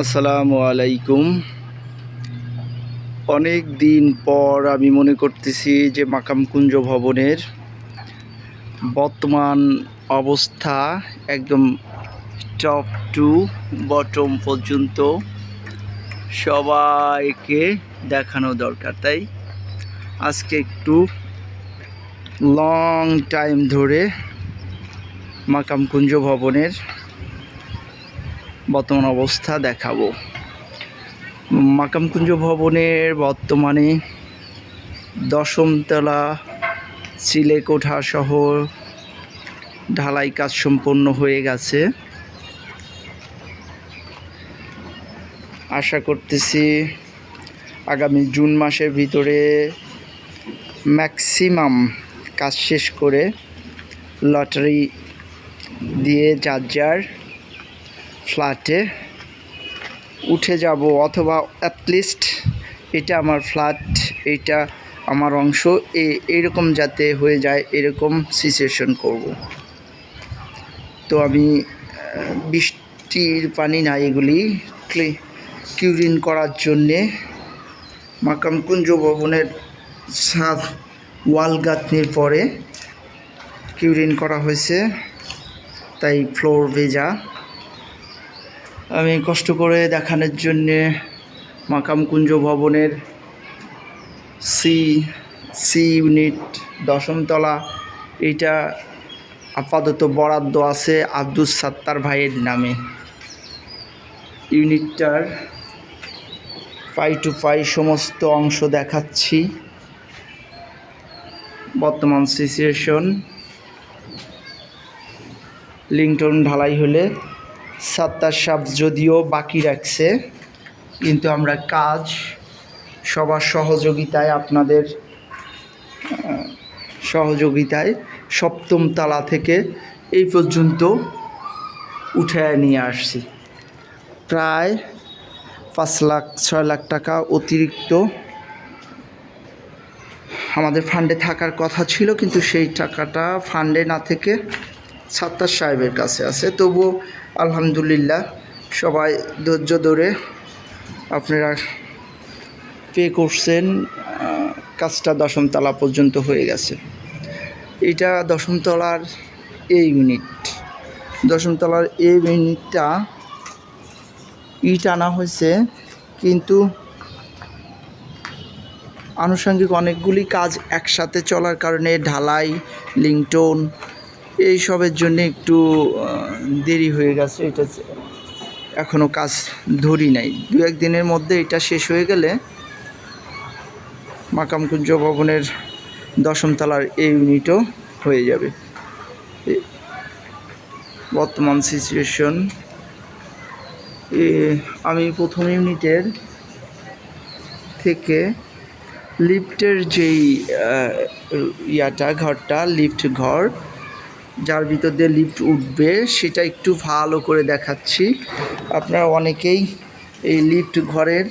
আসসালামু আলাইকুম। অনেক দিন পর আমি মনে করতেছি যে মাকামকুঞ্জ ভবনের বর্তমান অবস্থা একদম টপ টু বটম পর্যন্ত সবাইকে দেখানো দরকার, তাই? আজকে একটু লং টাইম ধরে মাকামকুঞ্জ ভবনের বর্তমান অবস্থা দেখাবো। মাকামকুঞ্জ ভবনের বর্তমানে দশমতলা চিলেকোঠা সহ ঢালাই কাজ সম্পন্ন হয়ে গেছে। আশা করতেছি আগামী জুন মাসের ভিতরে ম্যাক্সিমাম কাজ শেষ করে লটারি দিয়ে যার যার ফ্ল্যাটে উঠে যাব অথবা অ্যাটলিস্ট এটা আমার ফ্ল্যাট এটা আমার অংশ, এ- এরকম যাতে হয়ে যায়, এরকম সিচুয়েশন করব। তো আমি বৃষ্টির পানি না এগুলি কিউরিন করার জন্যে মাকামকুঞ্জ ভবনের ছাদ ওয়াল গাঁথনির পরে কিউরিন করা হয়েছে, তাই ফ্লোর ভেজা। আমি কষ্ট করে দেখানোর জন্যে মাকামকুঞ্জ ভবনের সি সি ইউনিট দশমতলা, এইটা আপাতত বরাদ্দ আছে আব্দুস সাত্তার ভাইয়ের নামে। ইউনিটটার পাই টু পাই সমস্ত অংশ দেখাচ্ছি। বর্তমান সিচুয়েশন। লিংটন ঢালাই হলে সাত্তার সাপ যদিও বাকি রাখছে, কিন্তু আমরা কাজ, সবার সহযোগিতায় আপনাদের সহযোগিতায় সপ্তম তলা থেকে এই পর্যন্ত উঠে নিয়ে আসছি। প্রায় পাঁচ লাখ, ছয় লাখ টাকা অতিরিক্ত আমাদের ফান্ডে থাকার কথা ছিল, কিন্তু সেই টাকাটা ফান্ডে না থেকে সাত্তার সাহেবের কাছে আছে। তবুও আলহামদুলিল্লাহ সবাই ধৈর্য ধরে আপনারা পে করছেন কাজটা দশমতলা পর্যন্ত হয়ে গেছে। এটা দশমতলার এ ইউনিট। দশমতলার এ ইউনিটটা ইট আনা হয়েছে, কিন্তু আনুষঙ্গিক অনেকগুলি কাজ একসাথে চলার কারণে ঢালাই লিংটন এইসবের জন্য একটু দেরি হয়ে গেছে। এটা এখনও কাজ ধরি নাই। দু একদিনের মধ্যে এটা শেষ হয়ে গেলে মাকামকুঞ্জ ভবনের দশমতলার এই ইউনিটও হয়ে যাবে। বর্তমান সিচুয়েশন আমি প্রথম ইউনিটের থেকে লিফটের যেই ইয়াটা, ঘরটা, লিফট ঘর যার ভিতর দিয়ে লিফট উঠবে, সেটা একটু ভালো করে দেখাচ্ছি। আপনারা অনেকেই এই লিফট ঘরের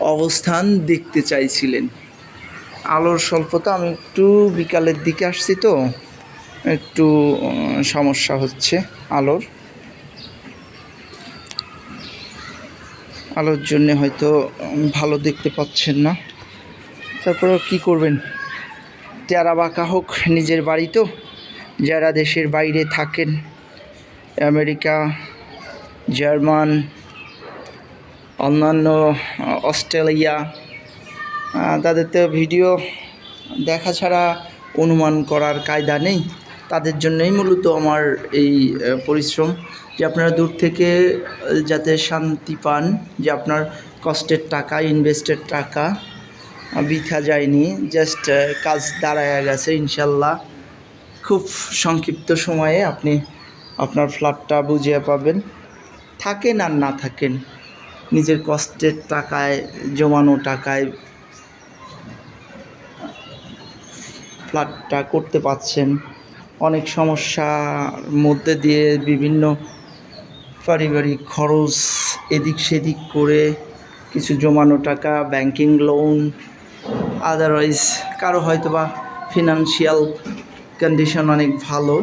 অবস্থান দেখতে চাইছিলেন। আলোর স্বল্পতা, আমি একটু বিকালের দিকে আসছি তো, একটু সমস্যা হচ্ছে আলোর। আলোর জন্য হয়তো ভালো দেখতে পাচ্ছেন না। তারপরে কি করবেন? টেরা বাঁকা হোক, নিজের বাড়ি তো। যারা দেশের বাইরে থাকেন, আমেরিকা, জার্মান, অন্যান্য অস্ট্রেলিয়া তাদের তো ভিডিও দেখা ছাড়া অনুমান করার কায়দা নেই। তাদের জন্যই মূলত আমার এই পরিশ্রম যে আপনারা দূর থেকে যাতে শান্তি পান, যে আপনার কষ্টের টাকা, ইনভেস্টের টাকা বৃথা যায়নি, জাস্ট কাজ দাঁড়ায় গেছে, ইনশাল্লাহ। খুব সংক্ষিপ্ত সময়ে আপনি আপনার ফ্ল্যাটটা বুঝিয়ে পাবেন। থাকেন আর না থাকেন। নিজের কষ্টের টাকায়, জমানো টাকায় ফ্ল্যাটটা করতে পারছেন। অনেক সমস্যার মধ্যে দিয়ে বিভিন্ন পারিবারিক খরচ এদিক সেদিক করে কিছু জমানো টাকা ব্যাংকিং লোন আদারওয়াইজ কারও হয়তো বা ফিনান্সিয়াল কন্ডিশন অনেক ভালো।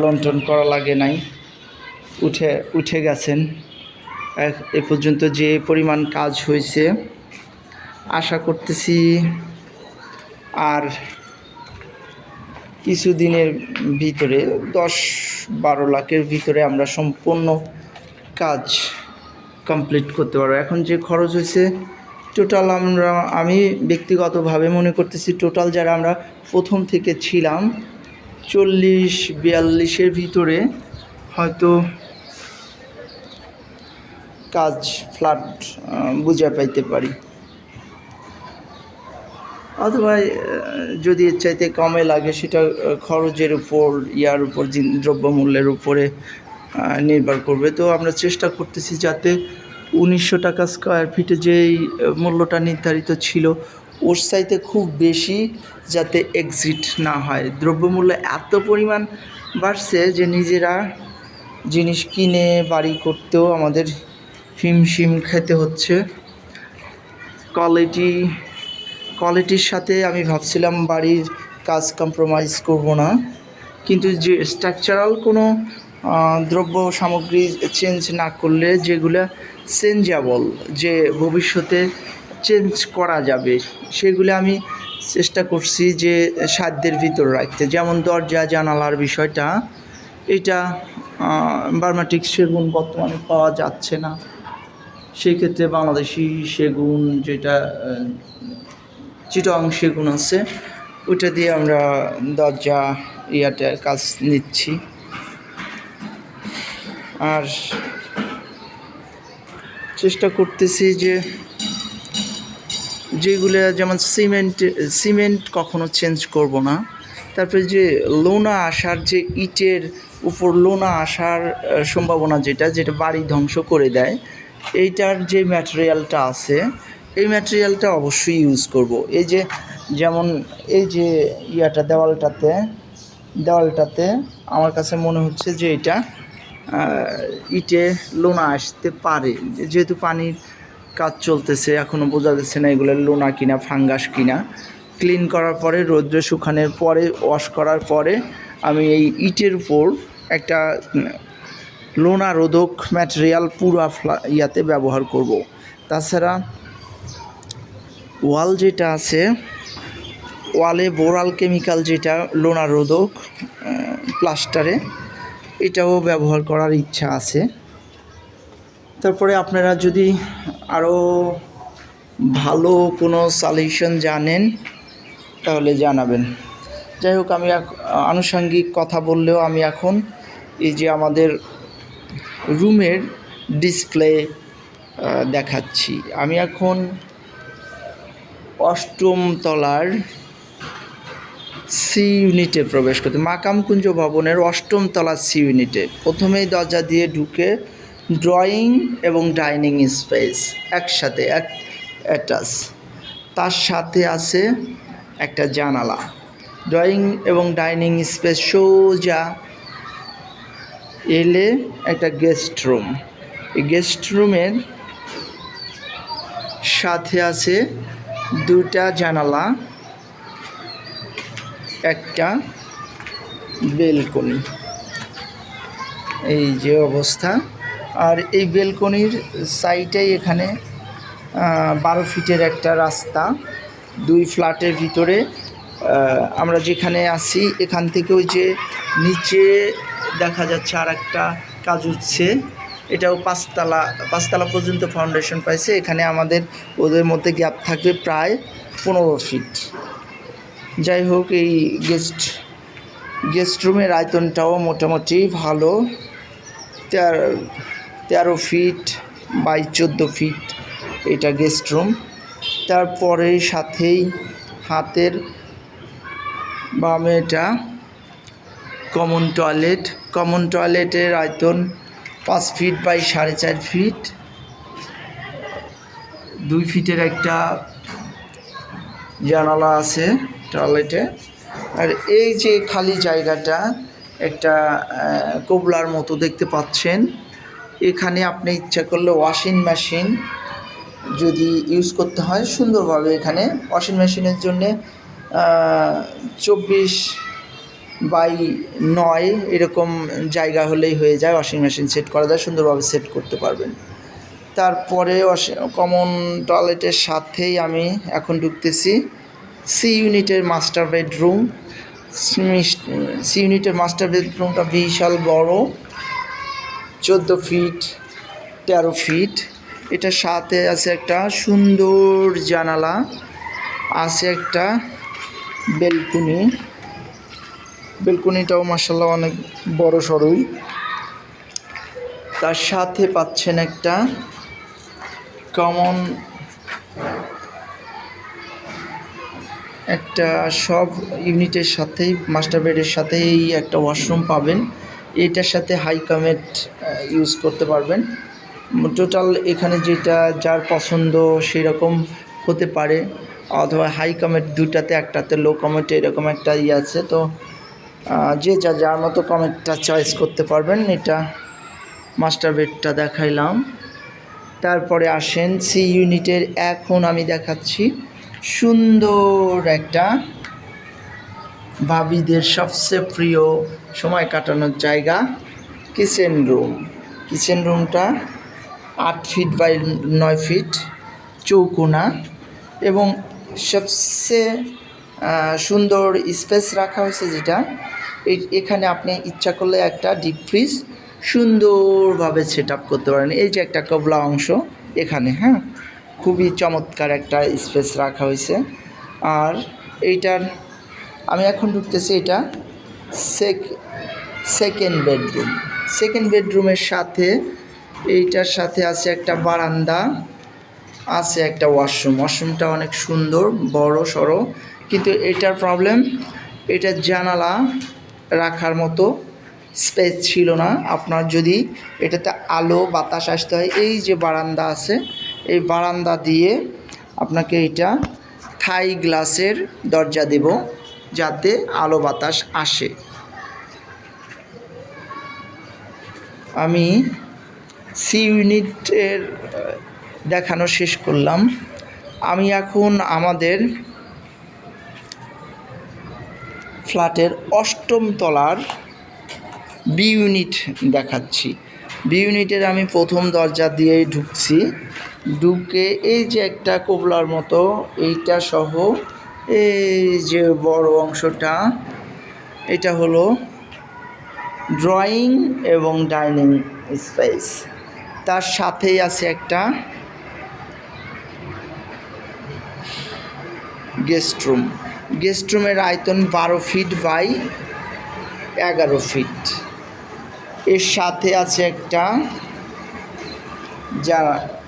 লোন টোন করা লাগে নাই। উঠে উঠে গেছেন। এ পর্যন্ত যে পরিমাণ কাজ হয়েছে, আশা করতেছি আর কিছুদিনের ভিতরে, দশ বারো লাখের ভিতরে আমরা সম্পূর্ণ কাজ কমপ্লিট করতে পারব। এখন যে খরচ হয়েছে টোটাল আমরা, আমি ব্যক্তিগতভাবে মনে করতেছি টোটাল যারা আমরা প্রথম থেকে ছিলাম, চল্লিশ, বিয়াল্লিশের ভিতরে হয়তো কাজ ফ্ল্যাট বুঝে পাইতে পারি। অথবা যদি চাইতে কমে লাগে সেটা খরচের উপর, ইয়ার উপর দ্রব্যমূল্যের উপরে নির্ভর করবে। তো আমরা চেষ্টা করতেছি যাতে উনিশশো টাকা স্কোয়ার ফিটে যেই মূল্যটা নির্ধারিত ছিল, ওর চাইতে খুব বেশি যাতে এক্সিট না হয়। দ্রব্যমূল্য এত পরিমাণ বাড়ছে যে নিজেরা জিনিস কিনে, বাড়ি করতেও আমাদের হিমশিম খেতে হচ্ছে। কোয়ালিটি কোয়ালিটির সাথে আমি ভাবছিলাম বাড়ির কাজ কম্প্রোমাইজ করব না। কিন্তু যে স্ট্রাকচারাল কোনো দ্রব্য সামগ্রী চেঞ্জ না করলে যেগুলো চেঞ্জেবল যে ভবিষ্যতে চেঞ্জ করা যাবে, সেগুলো আমি চেষ্টা করছি যে সাধ্যের ভিতর রাখতে। যেমন দরজা, জানালার বিষয়টা, এটা বার্মাটিক সেগুন বর্তমানে পাওয়া যাচ্ছে না। সেই ক্ষেত্রে বাংলাদেশি সেগুন যেটা চিটং সেগুন আছে, ওইটা দিয়ে আমরা দরজা ইয়াতে কাজ নিচ্ছি। আর চেষ্টা করতেছি যে যেগুলো যেমন সিমেন্ট সিমেন্ট কখনো চেঞ্জ করব না। তারপরে যে লোনা আসার, যে ইটের উপর লোনা আসার সম্ভাবনা যেটা যেটা বাড়ি ধ্বংস করে দেয়, এইটার যে ম্যাটেরিয়ালটা আছে, এই ম্যাটেরিয়ালটা অবশ্যই ইউজ করব। এই যে যেমন এই যে ইয়াটা দেওয়ালটাতে দেওয়ালটাতে আমার কাছে মনে হচ্ছে যে এটা ইটে লোনা আসতে পারে। যেহেতু পানির কাজ চলতেছে এখনও বোঝা যাচ্ছে না এগুলো লোনা কিনা, ফাঙ্গাস কিনা। ক্লিন করার পরে, রৌদ্রে শুকানোর পরে, ওয়াশ করার পরে, আমি এই ইটের উপর একটা লোনা রোধক ম্যাটেরিয়াল পুরা ইয়াতে ব্যবহার করব। তাছাড়া ওয়াল যেটা আছে, ওয়ালে বোরাল কেমিক্যাল যেটা, লোনা রোধক প্লাস্টারে এটাও ব্যবহার করার ইচ্ছা আছে। তারপরে আপনারা যদি আরও ভালো কোনো সলিউশন জানেন, তাহলে জানাবেন। যাই হোক, আমি আনুষঙ্গিক কথা বললেও আমি এখন এই যে আমাদের রুমের ডিসপ্লে দেখাচ্ছি। আমি এখন অষ্টম তলার সি ইউনিটে প্রবেশ করতে। মাকামকুঞ্জ ভবনের অষ্টম তলার সি ইউনিটে। প্রথমেই দরজা দিয়ে ঢুকে ড্রয়িং এবং ডাইনিং স্পেস একসাথে এক অ্যাটাচ। তার সাথে আছে একটা জানালা। ড্রয়িং এবং ডাইনিং স্পেস সোজা এলে একটা গেস্ট রুম। এই গেস্ট রুমের সাথে আছে দুটা জানালা একটা বেলকনি। এই যে অবস্থা। আর এই বেলকনির সাইডেই এখানে বারো ফিটের একটা রাস্তা। দুই ফ্ল্যাটের ভিতরে আমরা যেখানে আছি, এখান থেকে ওই যে নিচে দেখা যাচ্ছে আর একটা কাজ হচ্ছে। এটাও পাঁচতলা পাঁচতলা পর্যন্ত ফাউন্ডেশন পাইছে। এখানে আমাদের, ওদের মধ্যে গ্যাপ থাকবে প্রায় পনেরো ফিট যাই হোক এই গেস্ট গেস্ট রুমের আয়তনটাও মোটামুটি ভালো। তেরো তেরো ফিট বাই চোদ্দ ফিট এটা গেস্ট রুম তারপরে সাথেই হাতের বামে এটা কমন টয়লেট কমন টয়লেটের আয়তন পাঁচ ফিট বাই সাড়ে চার ফিট দুই ফিটের একটা জানালা আছে। টয়লেটে। আর এই যে খালি জায়গাটা, একটা কোবলার মতো দেখতে পাচ্ছেন। এখানে আপনি ইচ্ছা করলে ওয়াশিং মেশিন যদি ইউজ করতে হয়, সুন্দরভাবে এখানে ওয়াশিং মেশিনের জন্যে চব্বিশ বাই নয় এরকম জায়গা হলেই হয়ে যায় ওয়াশিং মেশিন সেট করা যায়, সুন্দরভাবে সেট করতে পারবেন। তারপরে কমন টয়লেটের সাথেই আমি এখন ঢুকতেছি। সি ইউনিটের মাস্টার বেডরুম সি ইউনিটের মাস্টার বেডরুমটা বিশাল বড়, চোদ্দ ফিট, তেরো ফিট। এটার সাথে আছে একটা সুন্দর জানালা, আছে একটা বেলকুনি। বেলকুনিটাও মার্শাল্লাহ অনেক বড় সড়ই তার সাথে পাচ্ছেন একটা কমন একটা সব ইউনিটের সাথেই, মাস্টার বেডের সাথেই একটা ওয়াশরুম পাবেন। এটার সাথে হাই কামেট ইউজ করতে পারবেন। টোটাল এখানে যেটা যার পছন্দ সেই রকম হতে পারে। অথবা হাই কমেট দুটাতে একটাতে লো কমেট, এরকম একটা ইয়ে আছে। তো যে যা, যার মতো কমেটটা চয়েস করতে পারবেন, এটা মাস্টার বেডটা দেখাইলাম। তারপরে আসেন সি ইউনিটের এখন আমি দেখাচ্ছি সুন্দর একটা ভাবিদের সবচেয়ে প্রিয় সময় কাটানোর জায়গা কিচেন রুম কিচেন রুমটা আট ফিট বাই নয় ফিট চৌকোনা এবং সবচেয়ে সুন্দর স্পেস রাখা হয়েছে যেটা। এখানে আপনি ইচ্ছা করলে একটা ডিপ ফ্রিজ সুন্দরভাবে সেট আপ করতে পারেন। এই যে একটা কবলা অংশ এখানে হ্যাঁ? খুবই চমৎকার একটা স্পেস রাখা হয়েছে। আর এইটার, আমি এখন ঢুকতেছি এটা সেক সেকেন্ড বেডরুম সেকেন্ড বেডরুমের সাথে, এইটার সাথে আছে একটা বারান্দা, আছে একটা ওয়াশরুম ওয়াশরুমটা অনেক সুন্দর, বড় সড়ো কিন্তু এটার প্রবলেম এটা জানালা রাখার মতো স্পেস ছিল না। আপনার যদি এটাতে আলো, বাতাস আসতে হয়, এই যে বারান্দা আছে এই বারান্দা দিয়ে আপনাকে এটা থাই গ্লাসের দরজা দেব যাতে আলো বাতাস আসে। আমি সি ইউনিটের দেখানো শেষ করলাম। আমি এখন আমাদের ফ্ল্যাটের অষ্টম তলার বি ইউনিট দেখাচ্ছি। বি ইউনিটের আমি প্রথম দরজা দিয়েই ঢুকছি। ঢুকে এই যে একটা কোবলার মতো, এইটা সহ এই যে বড় অংশটা, এটা হলো ড্রয়িং এবং ডাইনিং স্পেস তার সাথেই আছে একটা গেস্ট রুম গেস্ট রুমের আয়তন বারো ফিট বাই এগারো ফিট এর সাথে আছে একটা জানা-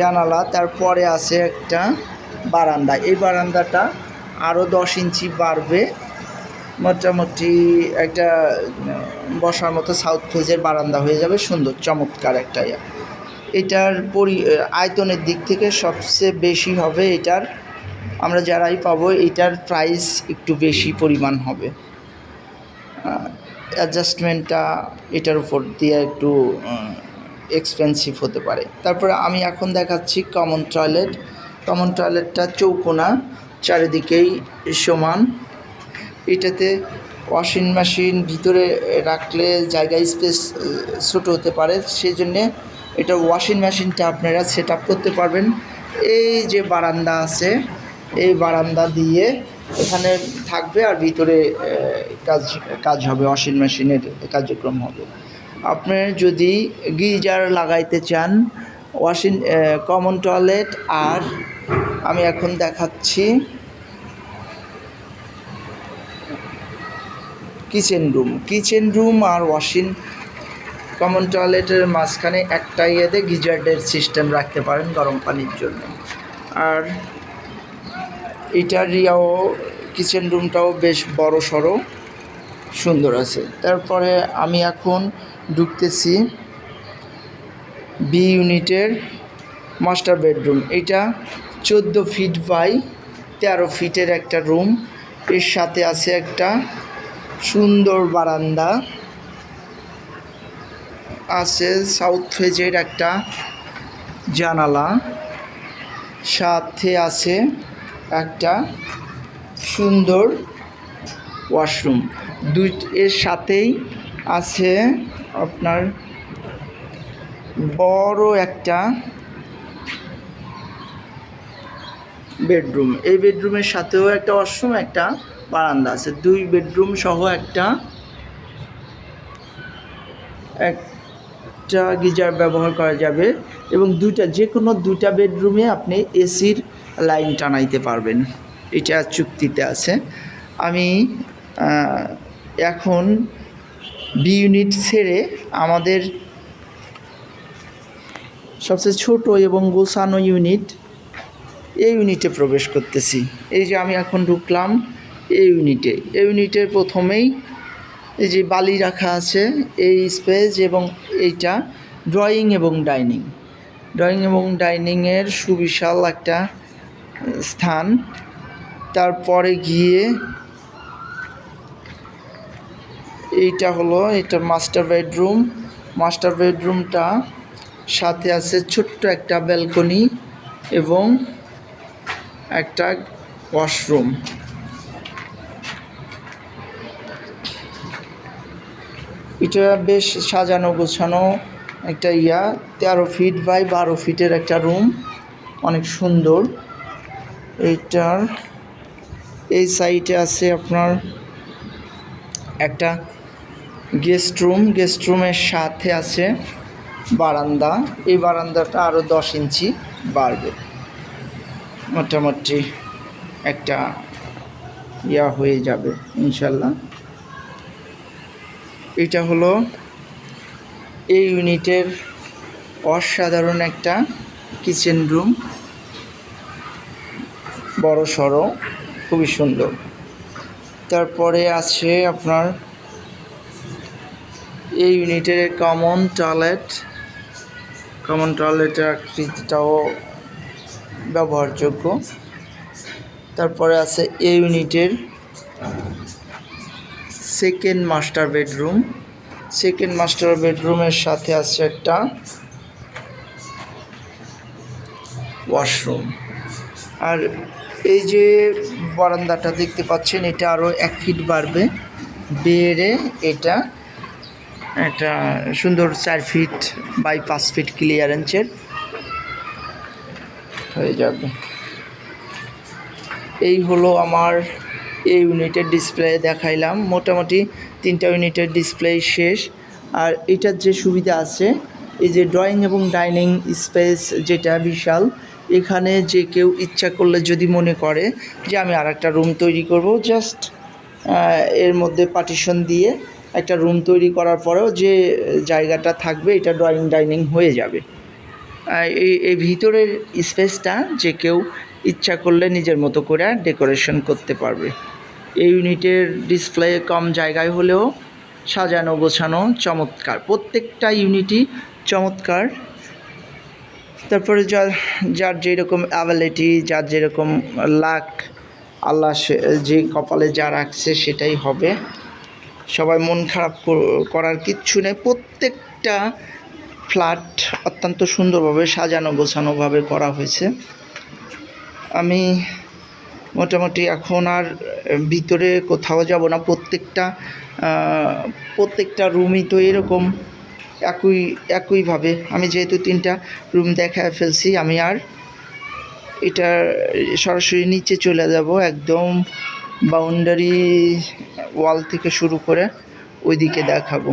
জানালা, তারপরে আছে একটা বারান্দা। এই বারান্দাটা আরও দশ ইঞ্চি বাড়বে। মোটামুটি একটা বসার মতো সাউথ ফেজের বারান্দা হয়ে যাবে। সুন্দর, চমৎকার একটা ইয়া। এটার পরি আয়তনের দিক থেকে সবচেয়ে বেশি হবে এটার। আমরা যারাই পাবো, এটার প্রাইস একটু বেশি পরিমাণ হবে। অ্যাডজাস্টমেন্টটা এটার উপর দিয়ে একটু এক্সপেন্সিভ হতে পারে। তারপরে আমি এখন দেখাচ্ছি কমন টয়লেট কমন টয়লেটটা চৌকোনা, চারিদিকেই সমান। এটাতে ওয়াশিং মেশিন ভিতরে রাখলে জায়গা স্পেস ছোটো হতে পারে। সেই জন্যে এটা ওয়াশিং মেশিনটা আপনারা সেট আপ করতে পারবেন। এই যে বারান্দা আছে, এই বারান্দা দিয়ে এখানে থাকবে আর ভিতরে কাজ কাজ হবে। ওয়াশিং মেশিনের কার্যক্রম হবে। আপনি যদি গিজার লাগাইতে চান, ওয়াশিং কমন টয়লেট আর আমি এখন দেখাচ্ছি কিচেন রুম কিচেন রুম আর ওয়াশিং কমন টয়লেটের মাঝখানে একটা ইয়েতে গিজার্ডের সিস্টেম রাখতে পারেন গরম পানির জন্য। আর এটার ইয়াও কিচেন রুমটাও বেশ বড় সড়ো সুন্দর আছে। তারপরে আমি এখন ঢুকতেছি বি ইউনিটের মাস্টার বেডরুম এটা চোদ্দ ফিট বাই তেরো ফিটের একটা রুম এর সাথে আছে একটা সুন্দর বারান্দা। আছে সাউথ ফেজের একটা জানালা। সাথে আছে একটা সুন্দর ওয়াশরুম দুই এর সাথেই আছে আপনার বড় একটা বেডরুম। এই বেডরুমের সাথেও একটা অসম একটা বারান্দা আছে। দুই বেডরুম সহ একটা একটা গিজার ব্যবহার করা যাবে এবং দুইটা যে কোনো দুইটা বেডরুমে আপনি এসির লাইন টানাইতে পারবেন। এটা চুক্তিতে আছে। আমি এখন বি ইউনিট ছেড়ে আমাদের সবচেয়ে ছোট এবং গোছানো ইউনিট এই ইউনিটে প্রবেশ করতেছি। এই যে আমি এখন ঢুকলাম এই ইউনিটে এই ইউনিটের প্রথমেই এই যে বালি রাখা আছে এই স্পেস এবং এইটা ড্রয়িং এবং ডাইনিং ড্রয়িং এবং ডাইনিংয়ের সুবিশাল একটা স্থান। তারপরে গিয়ে এইটা হলো, এটা মাস্টার বেডরুম মাস্টার বেডরুমটা সাথে আছে ছোট্ট একটা ব্যালকনি এবং একটা ওয়াশরুম এটা বেশ সাজানো গোছানো একটা ইয়া, তেরো ফিট বাই বারো ফিটের একটা রুম অনেক সুন্দর। এইটার, এই সাইডে আছে আপনার একটা গেস্ট রুম, গেস্ট রুমের সাথে আছে বারান্দা। এই বারান্দাটা আরও দশ ইঞ্চি বাড়বে। মোটামুটি একটা ইয়া হয়ে যাবে, ইনশাল্লাহ। এটা হলো এই ইউনিটের অসাধারণ একটা কিচেন রুম। বড় সড়ো, খুবই সুন্দর। তারপরে আছে আপনার এই ইউনিটের কমন টয়লেট কমন টয়লেটের আকৃতিটাও ব্যবহারযোগ্য। তারপরে আছে এই ইউনিটের second master bedroom second master বেডরুমের সাথে আছে একটা ওয়াশরুম আর এই যে বারান্দাটা দেখতে পাচ্ছেন, এটা আরও এক ফিট বাড়বে। বেড়ে এটা একটা সুন্দর চার ফিট বাই পাঁচ ফিট ক্লিয়ারেন্সের হয়ে যাবে। এই হলো আমার এই ইউনিটের ডিসপ্লে দেখাইলাম। মোটামুটি তিনটা ইউনিটের ডিসপ্লে শেষ। আর এটার যে সুবিধা আছে, এই যে ড্রয়িং এবং ডাইনিং স্পেস যেটা বিশাল, এখানে যে কেউ ইচ্ছা করলে যদি মনে করে যে আমি আর রুম তৈরি করব জাস্ট এর মধ্যে পার্টিশন দিয়ে একটা রুম তৈরি করার পরেও যে জায়গাটা থাকবে, এটা ড্রয়িং ডাইনিং হয়ে যাবে। এই এই ভিতরের স্পেসটা যে কেউ ইচ্ছা করলে নিজের মতো করে ডেকোরেশন করতে পারবে। এই ইউনিটের ডিসপ্লে কম জায়গায় হলেও সাজানো, গোছানো চমৎকার। প্রত্যেকটা ইউনিটই চমৎকার। তারপরে যার যার যেরকম অ্যাবিলিটি যার যেরকম লাক আল্লাহ সে, যে কপালে যা রাখছে সেটাই হবে। সবাই মন খারাপ করার কিচ্ছু নেই। প্রত্যেকটা ফ্ল্যাট অত্যন্ত সুন্দরভাবে সাজানো, গোছানোভাবে করা হয়েছে। আমি মোটামুটি এখন আর ভিতরে কোথাও যাব না। প্রত্যেকটা প্রত্যেকটা রুমই তো এরকম একই, একইভাবে। আমি যেহেতু তিনটা রুম দেখায় ফেলছি, আমি আর এটা সরাসরি নিচে চলে যাব একদম বাউন্ডারি ওয়াল থেকে শুরু করে ওইদিকে দেখাবো।